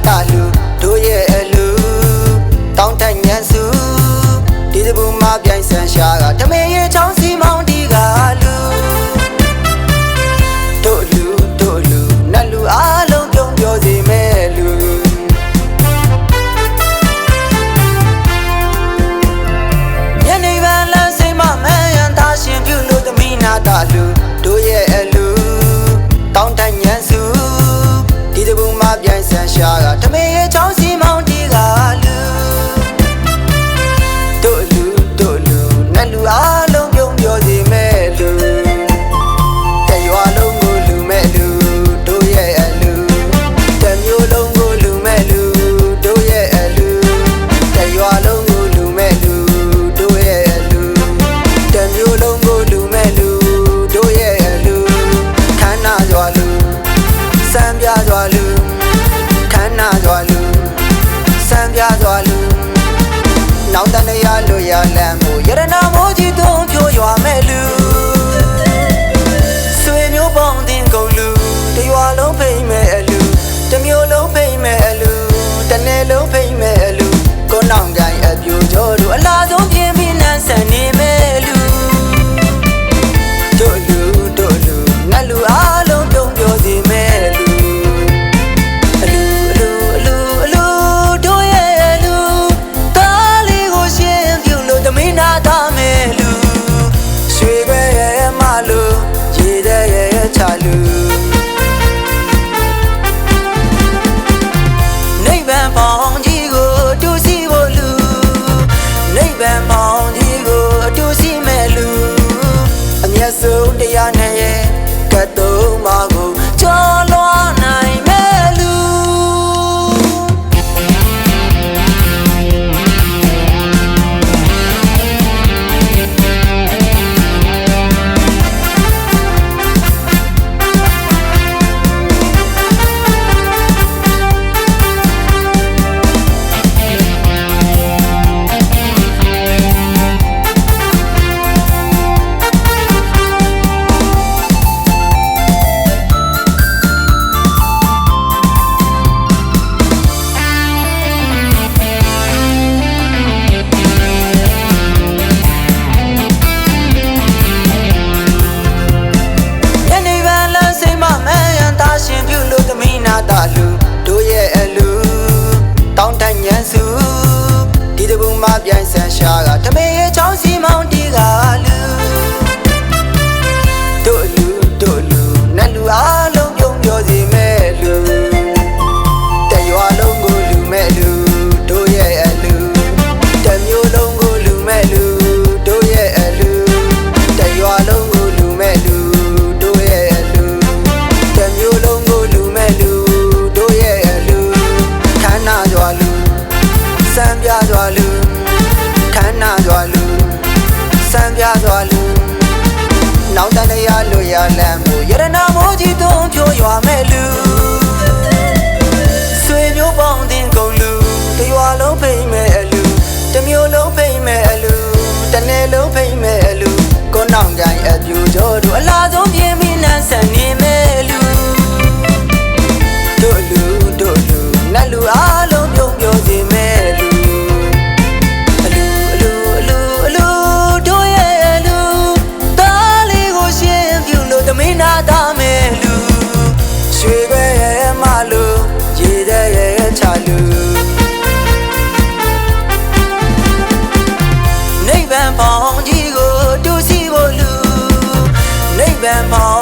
fatal နောင်တန်ရလူရလမ်းမှုရတနာမိုးကြီးသွန်ဖြိုးရွာမဲ့လူဆွေမျိုးပေါင်းတင်ကုန်လူတရွာလုံးဖိမ့်မဲ့အလူတမျိုးလုံးဖိမ့်မဲ့ más bien နောင်တန်တရားလူရလမ်းမှုယရနာမိုးကြီးသွန်းဖြိုးရွာမဲ့လူဆွေမျိုးပေါင်းတင်ကုန်လူတရွာလုံးဖိမ့်မဲ့အလူတမျိုးလုံးဖိမ့်မဲ့အလူတနယ်လုံးဖိမ့်မဲ့အလူကိုနောင်ကြိုင်အပြူကျော်တို့အလ င်ကြီးကိုတူးစီဖို့လူနိဗ္ဗာန်မောင်